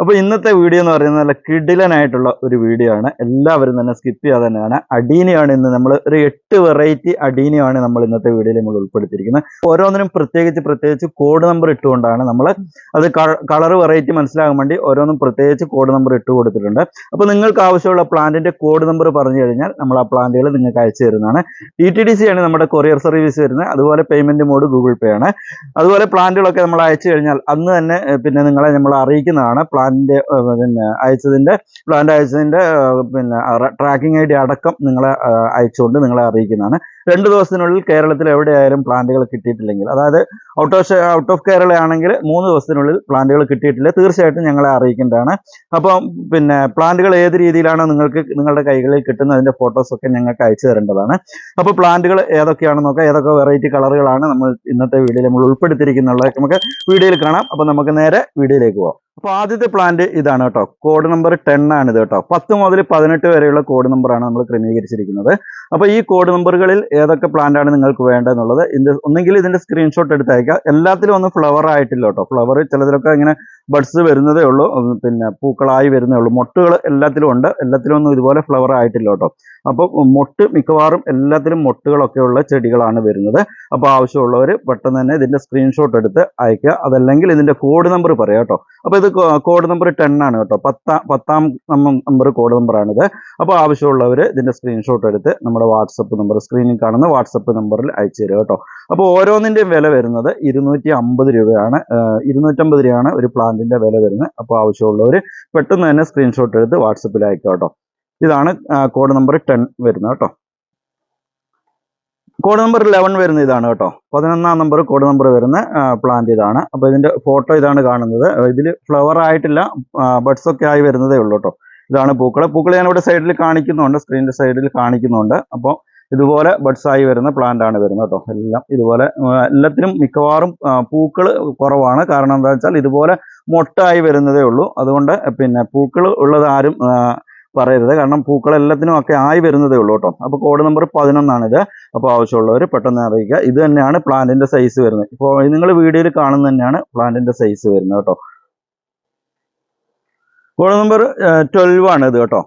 അപ്പോൾ ഇന്നത്തെ വീഡിയോ എന്ന് പറയുന്നത് നല്ല കിടിലനായിട്ടുള്ള ഒരു വീഡിയോ ആണ്. എല്ലാവരും തന്നെ സ്കിപ്പ് ചെയ്യാതെ തന്നെയാണ്. അടീനയാണ് ഇന്ന് നമ്മൾ ഒരു എട്ട് വെറൈറ്റി അടീനയാണ് നമ്മൾ ഇന്നത്തെ വീഡിയോയിൽ നമ്മൾ ഉൾപ്പെടുത്തിയിരിക്കുന്നത്. ഓരോന്നിനും പ്രത്യേകിച്ച് പ്രത്യേകിച്ച് കോഡ് നമ്പർ ഇട്ടുകൊണ്ടാണ് നമ്മൾ അത് കളർ വെറൈറ്റി മനസ്സിലാകാൻ വേണ്ടി ഓരോന്നും പ്രത്യേകിച്ച് കോഡ് നമ്പർ ഇട്ട് കൊടുത്തിട്ടുണ്ട്. അപ്പോൾ നിങ്ങൾക്ക് ആവശ്യമുള്ള പ്ലാന്റിന്റെ കോഡ് നമ്പർ പറഞ്ഞു കഴിഞ്ഞാൽ നമ്മൾ ആ പ്ലാന്റുകൾ നിങ്ങൾക്ക് അയച്ചു തരുന്നതാണ്. ടി ടി ഡി സി ആണ് നമ്മുടെ കൊറിയർ സർവീസ് വരുന്നത്. അതുപോലെ പേയ്മെന്റ് മോഡ് ഗൂഗിൾ പേ ആണ്. അതുപോലെ പ്ലാന്റുകളൊക്കെ നമ്മൾ അയച്ചു കഴിഞ്ഞാൽ അന്ന് തന്നെ പിന്നെ നിങ്ങളെ നമ്മൾ അറിയിക്കുന്നതാണ്. പ്ലാന്റിന്റെ ഏഹ്, പിന്നെ അയച്ചതിന്റെ പ്ലാന്റ് അയച്ചതിന്റെ പിന്നെ ട്രാക്കിംഗ് ഐ ഡി അടക്കം നിങ്ങളെ അയച്ചുകൊണ്ട് നിങ്ങളെ അറിയിക്കുന്നതാണ്. രണ്ട് ദിവസത്തിനുള്ളിൽ കേരളത്തിൽ എവിടെയായാലും പ്ലാന്റുകൾ കിട്ടിയിട്ടില്ലെങ്കിൽ അതായത് out of out of Kerala ആണെങ്കിൽ മൂന്ന് ദിവസത്തിനുള്ളിൽ പ്ലാന്റുകൾ കിട്ടിയിട്ടില്ല. തീർച്ചയായിട്ടും ഞങ്ങളെ അറിയിക്കേണ്ടതാണ്. അപ്പം പിന്നെ പ്ലാന്റുകൾ ഏത് രീതിയിലാണ് നിങ്ങൾക്ക് നിങ്ങളുടെ കൈകളിൽ കിട്ടുന്ന അതിന്റെ ഫോട്ടോസ് ഒക്കെ ഞങ്ങൾക്ക് അയച്ചു തരേണ്ടതാണ്. അപ്പോൾ പ്ലാന്റുകൾ ഏതൊക്കെയാണെന്ന് നോക്കാം. ഏതൊക്കെ വെറൈറ്റി കളറുകളാണ് നമ്മൾ ഇന്നത്തെ വീഡിയോയിൽ നമ്മൾ ഉൾപ്പെടുത്തിയിരിക്കുന്നുള്ളത് നമുക്ക് വീഡിയോയിൽ കാണാം. അപ്പോൾ നമുക്ക് നേരെ വീഡിയോയിലേക്ക് പോകാം അപ്പോൾ ആദ്യത്തെ പ്ലാന്റ് ഇതാണ് കേട്ടോ. കോഡ് നമ്പർ ടെൻ ആണ് ഇത് കേട്ടോ. പത്ത് മുതൽ പതിനെട്ട് വരെയുള്ള കോഡ് നമ്പറാണ് നമ്മൾ ക്രമീകരിച്ചിരിക്കുന്നത്. അപ്പോൾ ഈ കോഡ് നമ്പറുകളിൽ ഏതൊക്കെ പ്ലാന്റ് ആണ് നിങ്ങൾക്ക് വേണ്ടതെന്നുള്ളത്. ഇതിന്റെ ഒന്നെങ്കിൽ ഇതിന്റെ സ്ക്രീൻഷോട്ട് എടുത്ത് അയക്കുക എല്ലാത്തിലും ഒന്ന് ഫ്ലവർ ആയിട്ടില്ല കേട്ടോ. ഫ്ലവർ ചിലതിലൊക്കെ ഇങ്ങനെ ബഡ്സ് വരുന്നതേ ഉള്ളൂ. പിന്നെ പൂക്കളായി വരുന്നേ ഉള്ളൂ. മൊട്ടുകൾ എല്ലാത്തിലും ഉണ്ട്. എല്ലാത്തിലും ഒന്നും ഇതുപോലെ ഫ്ലവർ ആയിട്ടില്ല കേട്ടോ. അപ്പോൾ മൊട്ട് മിക്കവാറും എല്ലാത്തിലും മൊട്ടുകളൊക്കെ ഉള്ള ചെടികളാണ് വരുന്നത്. അപ്പോൾ ആവശ്യമുള്ളവർ പെട്ടെന്ന് തന്നെ ഇതിന്റെ സ്ക്രീൻഷോട്ട് എടുത്ത് അയക്കുക അതല്ലെങ്കിൽ ഇതിന്റെ കോഡ് നമ്പർ പറയാം കേട്ടോ. അപ്പോൾ ഇത് കോഡ് നമ്പർ ടെൻ ആണ് കേട്ടോ. പത്താം പത്താം നമ്പർ കോഡ് നമ്പറാണിത് അപ്പോൾ ആവശ്യമുള്ളവർ ഇതിന്റെ സ്ക്രീൻഷോട്ട് എടുത്ത് നമ്മുടെ വാട്സപ്പ് നമ്പർ സ്ക്രീനിൽ കാണുന്ന വാട്സപ്പ് നമ്പറിൽ അയച്ചു തരിക കേട്ടോ. അപ്പോൾ ഓരോന്നിന്റെയും വില വരുന്നത് ഇരുന്നൂറ്റി രൂപയാണ്. ഇരുന്നൂറ്റമ്പത് രൂപയാണ് ഒരു പ്ലാന്റിന്റെ വില വരുന്നത്. അപ്പോൾ ആവശ്യമുള്ളവർ പെട്ടെന്ന് തന്നെ സ്ക്രീൻഷോട്ട് എടുത്ത് വാട്സപ്പിൽ അയക്കുക കേട്ടോ. ഇതാണ് കോഡ് നമ്പർ ടെൻ വരുന്നത് കേട്ടോ. കോഡ് നമ്പർ ലെവൻ വരുന്ന ഇതാണ് കേട്ടോ. പതിനൊന്നാം നമ്പർ കോഡ് നമ്പർ വരുന്ന പ്ലാന്റ് ഇതാണ്. അപ്പോൾ ഇതിന്റെ ഫോട്ടോ ഇതാണ് കാണുന്നത്. ഇതിൽ ഫ്ലവർ ആയിട്ടില്ല ബഡ്സ് ഒക്കെ ആയി വരുന്നതേ ഉള്ളൂ കേട്ടോ. ഇതാണ് പൂക്കൾ. പൂക്കൾ ഞാൻ ഇവിടെ സൈഡിൽ കാണിക്കുന്നുണ്ട് സ്ക്രീനിന്റെ സൈഡിൽ കാണിക്കുന്നുണ്ട്. അപ്പോൾ ഇതുപോലെ ബഡ്സ് ആയി വരുന്ന പ്ലാന്റ് ആണ് വരുന്നത് കേട്ടോ. എല്ലാം ഇതുപോലെ എല്ലാത്തിനും മിക്കവാറും പൂക്കൾ കുറവാണ്. കാരണം എന്താ വെച്ചാൽ ഇതുപോലെ മൊട്ടായി വരുന്നതേ ഉള്ളൂ. അതുകൊണ്ട് പിന്നെ പൂക്കൾ ഉള്ളത് ആരും പറയരുത്. കാരണം പൂക്കൾ എല്ലാത്തിനും ഒക്കെ ആയി വരുന്നതേ ഉള്ളൂ കേട്ടോ. അപ്പോൾ കോഡ് നമ്പർ പതിനൊന്നാണിത്. അപ്പോൾ ആവശ്യമുള്ളവർ പെട്ടെന്ന് അറിയിക്കുക. ഇത് തന്നെയാണ് പ്ലാന്റിന്റെ സൈസ് വരുന്നത്. ഇപ്പോൾ നിങ്ങൾ വീഡിയോയിൽ കാണുന്ന തന്നെയാണ് പ്ലാന്റിന്റെ സൈസ് വരുന്നത് കേട്ടോ. കോഡ് നമ്പർ ട്വൽവ് ആണ് ഇത് കേട്ടോ.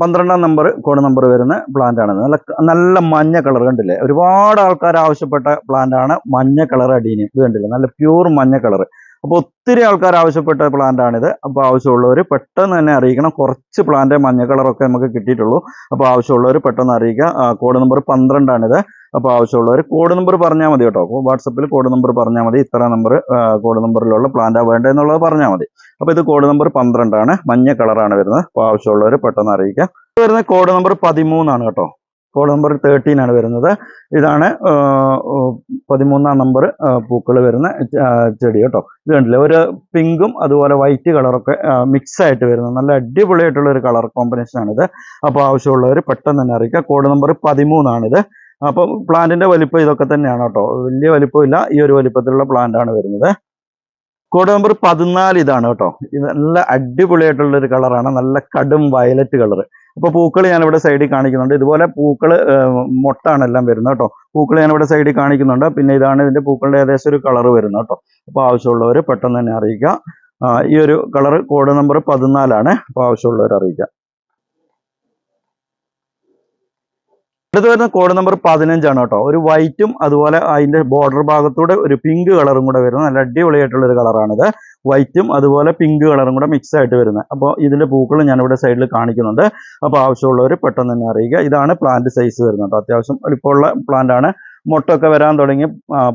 പന്ത്രണ്ടാം നമ്പർ കോഡ് നമ്പർ വരുന്ന പ്ലാന്റ് ആണ്. നല്ല നല്ല മഞ്ഞ കളർ കണ്ടില്ലേ? ഒരുപാട് ആൾക്കാർ ആവശ്യപ്പെട്ട പ്ലാന്റ് ആണ് മഞ്ഞ കളർ അടീന്. ഇത് കണ്ടില്ലേ? നല്ല പ്യൂർ മഞ്ഞ കളർ അപ്പോൾ ഒത്തിരി ആൾക്കാർ ആവശ്യപ്പെട്ട പ്ലാന്റ് ആണിത്. അപ്പോൾ ആവശ്യമുള്ളവർ പെട്ടെന്ന് തന്നെ അറിയിക്കണം. കുറച്ച് പ്ലാന്റ് മഞ്ഞ കളറൊക്കെ നമുക്ക് കിട്ടിയിട്ടുള്ളൂ. അപ്പോൾ ആവശ്യമുള്ളവർ പെട്ടെന്ന് അറിയിക്കുക. കോഡ് നമ്പർ പന്ത്രണ്ടാണിത്. അപ്പോൾ ആവശ്യമുള്ളവർ കോഡ് നമ്പർ പറഞ്ഞാൽ മതി കേട്ടോ. വാട്സപ്പിൽ കോഡ് നമ്പർ പറഞ്ഞാൽ മതി. ഇത്ര നമ്പർ കോഡ് നമ്പറിലുള്ള പ്ലാന്റാണ് വേണ്ടതെന്നുള്ളത് പറഞ്ഞാൽ മതി. അപ്പോൾ ഇത് കോഡ് നമ്പർ പന്ത്രണ്ടാണ്. മഞ്ഞ കളറാണ് വരുന്നത്. അപ്പോൾ ആവശ്യമുള്ളവർ പെട്ടെന്ന് അറിയിക്കുക. വരുന്ന കോഡ് നമ്പർ പതിമൂന്നാണ് കേട്ടോ. കോഡ് നമ്പർ തേർട്ടീൻ ആണ് വരുന്നത്. ഇതാണ് പതിമൂന്നാം നമ്പർ പൂക്കൾ വരുന്ന ചെടി കേട്ടോ. ഇത് കണ്ടില്ലേ? ഒരു പിങ്കും അതുപോലെ വൈറ്റ് കളറൊക്കെ മിക്സ് ആയിട്ട് വരുന്നത് നല്ല അടിപൊളിയായിട്ടുള്ള ഒരു കളർ കോമ്പിനേഷൻ ആണിത്. അപ്പോൾ ആവശ്യമുള്ളവർ പെട്ടെന്ന് തന്നെ അറിയിക്കുക. കോഡ് നമ്പർ പതിമൂന്നാണിത്. അപ്പോൾ പ്ലാന്റിന്റെ വലിപ്പം ഇതൊക്കെ തന്നെയാണ് കേട്ടോ. വലിയ വലിപ്പമില്ല. ഈ ഒരു വലിപ്പത്തിലുള്ള പ്ലാന്റ് ആണ് വരുന്നത്. കോഡ് നമ്പർ പതിനാല് ഇതാണ് കേട്ടോ. ഇത് നല്ല അടിപൊളിയായിട്ടുള്ളൊരു കളറാണ് നല്ല കടും വയലറ്റ് കളർ അപ്പോൾ പൂക്കൾ ഞാനിവിടെ സൈഡിൽ കാണിക്കുന്നുണ്ട്. ഇതുപോലെ പൂക്കൾ മൊട്ടാണ് എല്ലാം വരുന്നത് കേട്ടോ. പൂക്കൾ ഞാനിവിടെ സൈഡിൽ കാണിക്കുന്നുണ്ട്. പിന്നെ ഇതാണ് ഇതിന്റെ പൂക്കളുടെ ഏകദേശം ഒരു കളർ വരുന്നത് കേട്ടോ. അപ്പോൾ ആവശ്യമുള്ളവർ പെട്ടെന്ന് തന്നെ അറിയിക്കുക ഈ ഒരു കളർ കോഡ് നമ്പർ പതിനാലാണ്. അപ്പോൾ ആവശ്യമുള്ളവർ അറിയിക്കുക അടുത്ത് വരുന്ന കോഡ് നമ്പർ പതിനഞ്ചാണ് കേട്ടോ. ഒരു വൈറ്റും അതുപോലെ അതിന്റെ ബോർഡർ ഭാഗത്തൂടെ ഒരു പിങ്ക് കളറും കൂടെ വരുന്ന നല്ല അടിപൊളിയായിട്ടുള്ള ഒരു കളറാണിത് വൈറ്റും അതുപോലെ പിങ്ക് കളറും കൂടെ മിക്സ് ആയിട്ട് വരുന്നത്. അപ്പോൾ ഇതിന്റെ പൂക്കൾ ഇവിടെ സൈഡിൽ കാണിക്കുന്നുണ്ട്. അപ്പോൾ ആവശ്യമുള്ളവർ പെട്ടെന്ന് തന്നെ അറിയുക ഇതാണ് പ്ലാന്റ് സൈസ് വരുന്നത് കേട്ടോ. അത്യാവശ്യം വലിപ്പമുള്ള പ്ലാന്റ് ആണ്. മുട്ടൊക്കെ വരാൻ തുടങ്ങിയ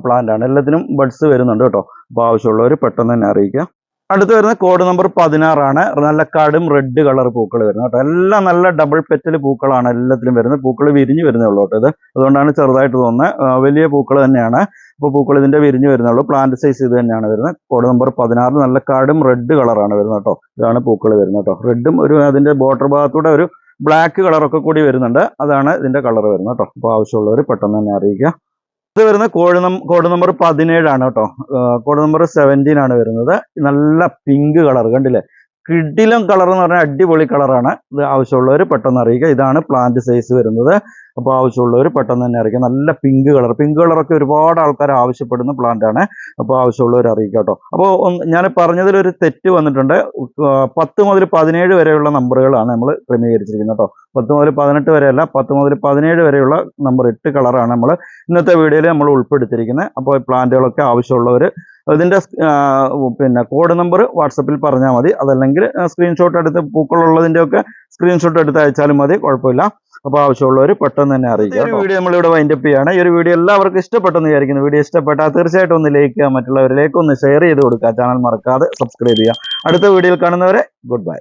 പ്ലാന്റ് ആണ്. എല്ലാത്തിനും ബഡ്സ് വരുന്നുണ്ട് കേട്ടോ. അപ്പോൾ ആവശ്യമുള്ളവർ പെട്ടെന്ന് തന്നെ അറിയിക്കുക. അടുത്ത് വരുന്ന കോഡ് നമ്പർ പതിനാറാണ്. നല്ല കടും റെഡ് കളർ പൂക്കൾ വരുന്നത് കേട്ടോ. എല്ലാം നല്ല ഡബിൾ പെറ്റൽ പൂക്കളാണ് എല്ലാത്തിലും വരുന്നത്. പൂക്കൾ വിരിഞ്ഞു വരുന്നേ ഉള്ളൂ കേട്ടോ ഇത്. അതുകൊണ്ടാണ് ചെറുതായിട്ട് തോന്നുന്നത്. വലിയ പൂക്കൾ തന്നെയാണ്. അപ്പോൾ പൂക്കൾ ഇതിന്റെ വിരിഞ്ഞ് വരുന്നുള്ളൂ പ്ലാന്റ് സൈസ് ഇത് തന്നെയാണ് വരുന്നത്. കോഡ് നമ്പർ പതിനാറ് നല്ല കടും റെഡ് കളറാണ് വരുന്നത് കേട്ടോ. ഇതാണ് പൂക്കൾ വരുന്നത് കേട്ടോ. റെഡും ഒരു അതിന്റെ ബോർഡർ ഭാഗത്തൂടെ ഒരു ബ്ലാക്ക് കളറൊക്കെ കൂടി വരുന്നുണ്ട്. അതാണ് ഇതിന്റെ കളർ വരുന്നത് കേട്ടോ. അപ്പോൾ ആവശ്യമുള്ളവർ പെട്ടെന്ന് തന്നെ അറിയിക്കുക. ഇത് വരുന്ന നം കോഡ് നമ്പർ പതിനേഴാണ് കേട്ടോ. കോഡ് നമ്പർ സെവന്റീൻ ആണ് വരുന്നത്. നല്ല പിങ്ക് കളർ കണ്ടില്ലേ? കിഡിലും കളർ എന്ന് പറഞ്ഞാൽ അടിപൊളി കളറാണ് ഇത് ആവശ്യമുള്ളവർ പെട്ടെന്ന് അറിയിക്കുക. ഇതാണ് പ്ലാന്റ് സൈസ് വരുന്നത്. അപ്പോൾ ആവശ്യമുള്ളവർ പെട്ടെന്ന് തന്നെ അറിയിക്കുക. നല്ല പിങ്ക് കളർ. പിങ്ക് കളറൊക്കെ ഒരുപാട് ആൾക്കാർ ആവശ്യപ്പെടുന്ന പ്ലാന്റാണ് അപ്പോൾ ആവശ്യമുള്ളവർ അറിയിക്കുക കേട്ടോ. അപ്പോൾ ഞാൻ പറഞ്ഞതിലൊരു തെറ്റ് വന്നിട്ടുണ്ട്. പത്ത് മുതൽ പതിനേഴ് വരെയുള്ള നമ്പറുകളാണ് നമ്മൾ ക്രമീകരിച്ചിരിക്കുന്നത് കേട്ടോ. പത്ത് മുതൽ പതിനെട്ട് വരെയല്ല പത്ത് മുതൽ പതിനേഴ് വരെയുള്ള നമ്പർ എട്ട് കളറാണ് നമ്മൾ ഇന്നത്തെ വീഡിയോയിൽ നമ്മൾ ഉൾപ്പെടുത്തിയിരിക്കുന്നത്. അപ്പോൾ പ്ലാന്റുകളൊക്കെ ആവശ്യമുള്ളവർ ഇതിന്റെ പിന്നെ കോഡ് നമ്പർ വാട്സപ്പിൽ പറഞ്ഞാൽ മതി. അതല്ലെങ്കിൽ സ്ക്രീൻഷോട്ട് എടുത്ത് പൂക്കളുള്ളതിന്റെ ഒക്കെ സ്ക്രീൻഷോട്ട് എടുത്ത് അയച്ചാലും മതി. കുഴപ്പമില്ല. അപ്പോൾ ആവശ്യമുള്ളവർ പെട്ടെന്ന് തന്നെ അറിയിക്കുക ഈ വീഡിയോ നമ്മളിവിടെ വൈൻഡപ്പ് ചെയ്യാണ്. ഈ ഒരു വീഡിയോ എല്ലാവർക്കും ഇഷ്ടപ്പെട്ടെന്ന് വിചാരിക്കുന്നു. വീഡിയോ ഇഷ്ടപ്പെട്ടാൽ തീർച്ചയായിട്ടും ഒന്ന് ലൈക്ക് ചെയ്യുക. മറ്റുള്ളവരിലേക്ക് ഒന്ന് ഷെയർ ചെയ്ത് കൊടുക്കുക. ചാനൽ മറക്കാതെ സബ്സ്ക്രൈബ് ചെയ്യുക. അടുത്ത വീഡിയോയിൽ കാണുന്നവരെ ഗുഡ് ബൈ